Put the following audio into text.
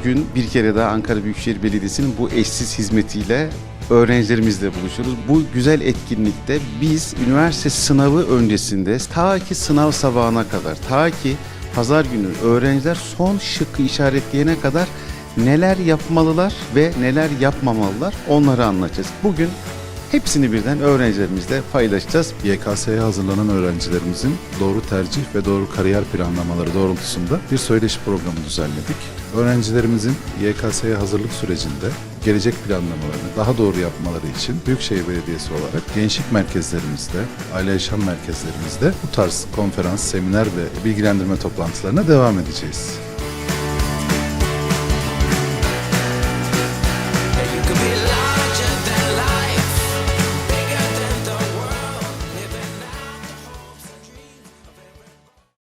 bugün bir kere daha Ankara Büyükşehir Belediyesi'nin bu eşsiz hizmetiyle öğrencilerimizle buluşuyoruz. Bu güzel etkinlikte biz üniversite sınavı öncesinde ta ki sınav sabahına kadar, ta ki pazar günü öğrenciler son şıkkı işaretleyene kadar neler yapmalılar ve neler yapmamalılar onları anlatacağız. Bugün hepsini birden öğrencilerimizle paylaşacağız. YKS'ye hazırlanan öğrencilerimizin doğru tercih ve doğru kariyer planlamaları doğrultusunda bir söyleşi programı düzenledik. Öğrencilerimizin YKS'ye hazırlık sürecinde gelecek planlamalarını daha doğru yapmaları için Büyükşehir Belediyesi olarak gençlik merkezlerimizde, aile yaşam merkezlerimizde bu tarz konferans, seminer ve bilgilendirme toplantılarına devam edeceğiz.